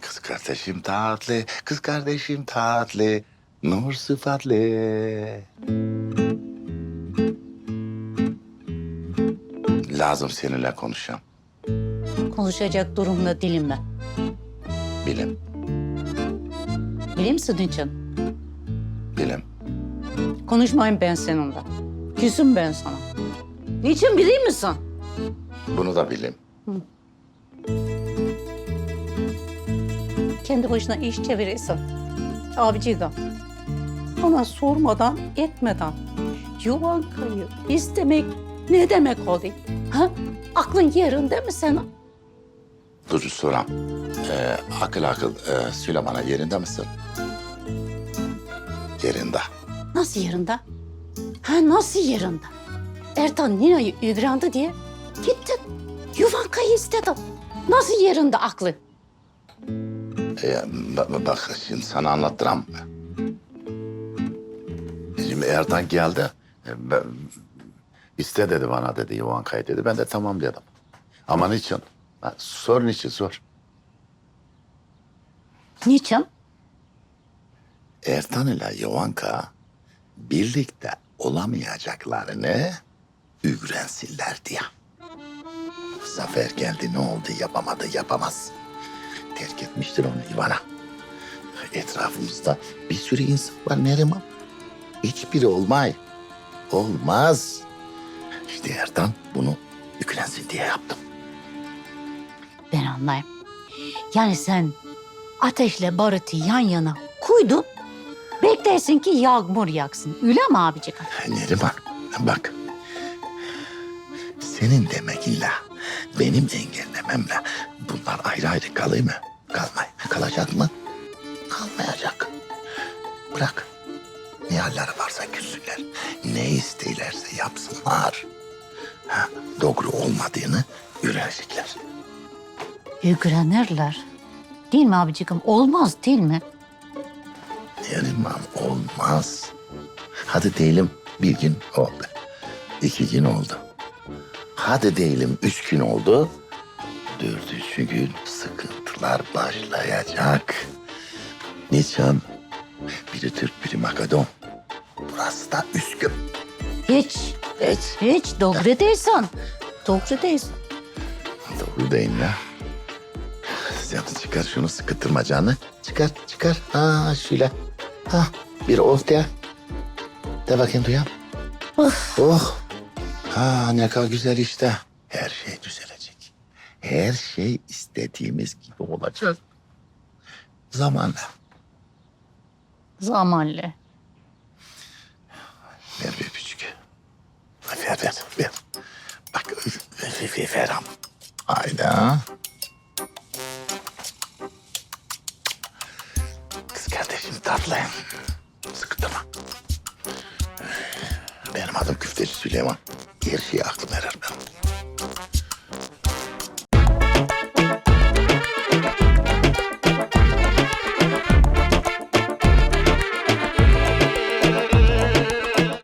Kız kardeşim tatlı, kız kardeşim tatlı, nur sıfatlı. Lazım seninle konuşacağım. Konuşacak durumda değilim ben. Bilim, Bilir misin niçin? bilim. Konuşmayayım ben seninle. Küsüm ben sana. Niçin bilir misin? Bunu da bilim. Kendi başına iş çevirirsin. Abiciğim. Bana sormadan, etmeden Yuvanka'yı istemek ne demek oluyor? Ha? Aklın yerinde mi senin? Dur soram. Ee, akıl akıl e, Süleyman'a yerinde misin? Yerinde. Nasıl yerinde? Ha nasıl yerinde? Ertan Nina'yı ügrandı diye gittin. Yuvanka'yı istedin. Nasıl yerinde aklın? Ee, bak, bak şimdi sana anlattıram. Şimdi Erdan geldi. e, Ben, iste dedi bana dedi Yuvanka'yı dedi. Ben de tamam dedim. Ama niçin? Ha, Sor niçin sor. Niçin? Ertan ile Yuvanka birlikte olamayacaklarını ügrensinler diye. Zafer geldi ne oldu yapamadı yapamaz. Terk etmiştir onu Ivana. Etrafımızda bir sürü insan var Neriman. Hiçbiri olmay. Olmaz. İşte Ertan bunu yüklensin diye yaptım. Ben anlayayım. Yani sen ateşle barıtı yan yana koydun. Beklersin ki yağmur yaksın. Öyle mi abicik? Neriman bak. Senin demekinle benim engellememle bunlar ayrı ayrı kalıyor mu? Kalmay. Kalacak mı? Kalmayacak. Bırak. Ne halleri varsa küssünler. Ne isteylerse yapsınlar. Ha, doğru olmadığını öğrenecekler. Yüklenirler. Değil mi abicim? Olmaz değil mi? Neriman olmaz. Hadi diyelim bir gün oldu. iki gün oldu. Hadi diyelim üç gün oldu. Dördüncü gün sıkıntılar başlayacak. Niçin? Biri Türk, biri Makedon. Burası da Üsküp. Hiç, Hiç. hiç doğru değilsin. Doğru değilsin. Doğru değil mi? Sen çıkar şunu sıkıtırma canı. Çıkar, çıkar. Ha şöyle. Ha bir of de. Bakayım duyan. Of. Oh. Ha ne kadar güzel işte. Her şey düzelecek. Her şey istediğimiz gibi olacak. Zamanla. Zamanlı. Ver bir küçük. Ver ver ver. Bak ver ver. Hayda. Kız kardeşim tatlı. Sıkıntırma. Benim adım Küfteci Süleyman. Her şeye aklım erer benim.